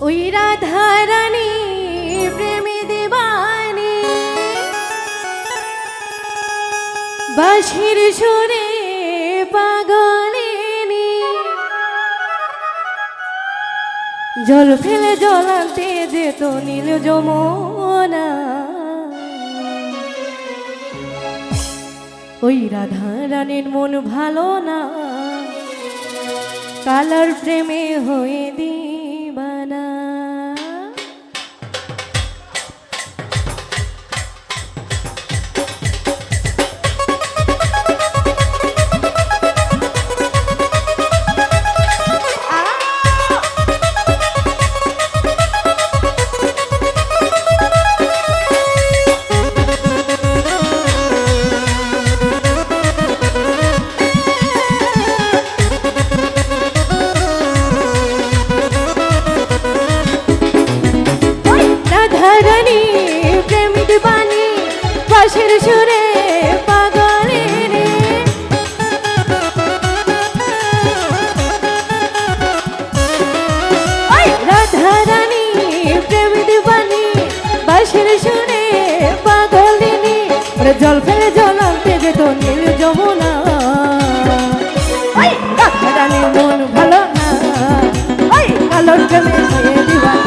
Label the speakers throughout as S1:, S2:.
S1: ওই রাধারানী প্রেমে দেবানি। বাঁশির সুরে পাগলিনী। জল ফেলে জল আনতে যেত নীল যমুনা। ওই রাধা রানীর মন ভালো না। কালার প্রেমে হয়ে দিবানা রাধারানী প্রেম দিবানি বাঁশির সুরে পাগলে রে। ওই রাধারানী প্রেম দিবানি বাঁশির সুরে পাগলিনী জল ফেলে জল আনতে যেত নীল যমুনা। রাধারানীর মন ভালো না। কালোর প্রেমে হয়ে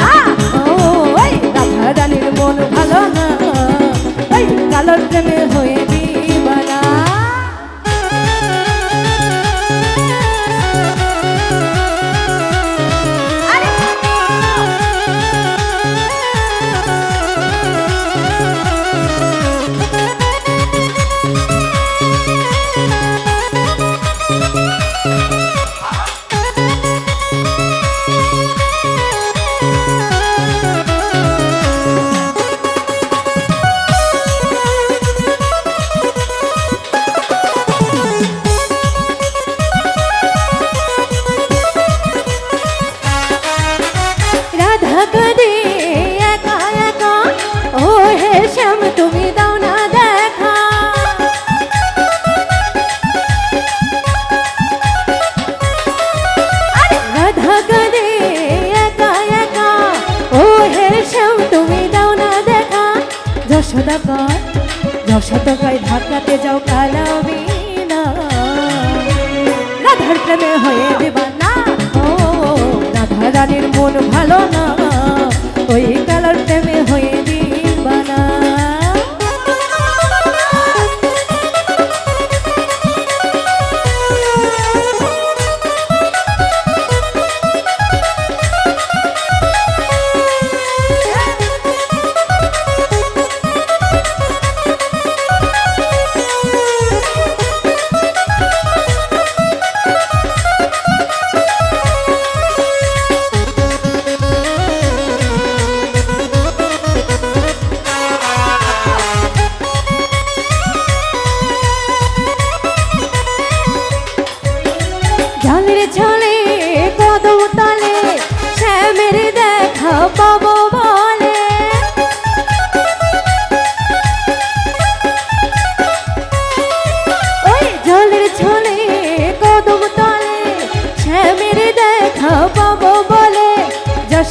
S1: প্রেমে যশোদা কয় যশোদা কয় ধাক্কাতে যাও কালামি না। রাধার প্রেমে হয়ে দেবানা ও রাধা রানীর মন ভালো না।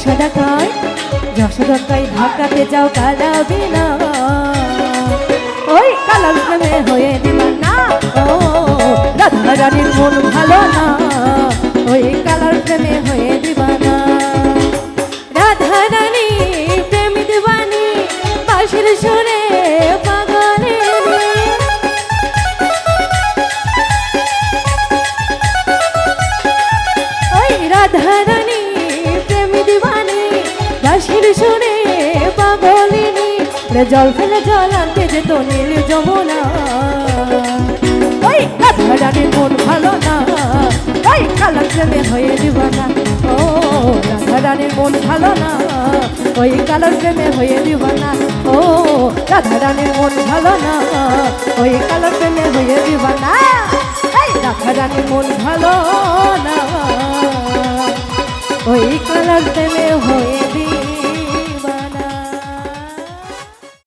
S1: যশোদা কয় যশোদা কয় ঢাকাতে যাও কালা বিনা ওই কালার প্রেমে হয়ে দিবান না, ও রাধা রানীর মন ভালো না। ওই কালার প্রেমে হয়ে দিবানা রাধা রানী প্রেম দিবানি বাঁশির সুরে ওই রাধা রানী দিবানি বাঁশির সুরে পাগলিনী জল ফেলে জল আনতে যেত নীল যমুনা। ওই রানীর মন ভালো না, ওই কালার প্রেমে হয়ে দিবানা। ও রাধা মন ভালো না, ওই কালার প্রেমে হয়ে দিবানা। ও রাধা রানীর মন ভালো না, ওই কালার প্রেমে হয়ে দিবানা। রাধা রানীর মন ভালো না। ওই কালার তেলে হয়ে দিবানা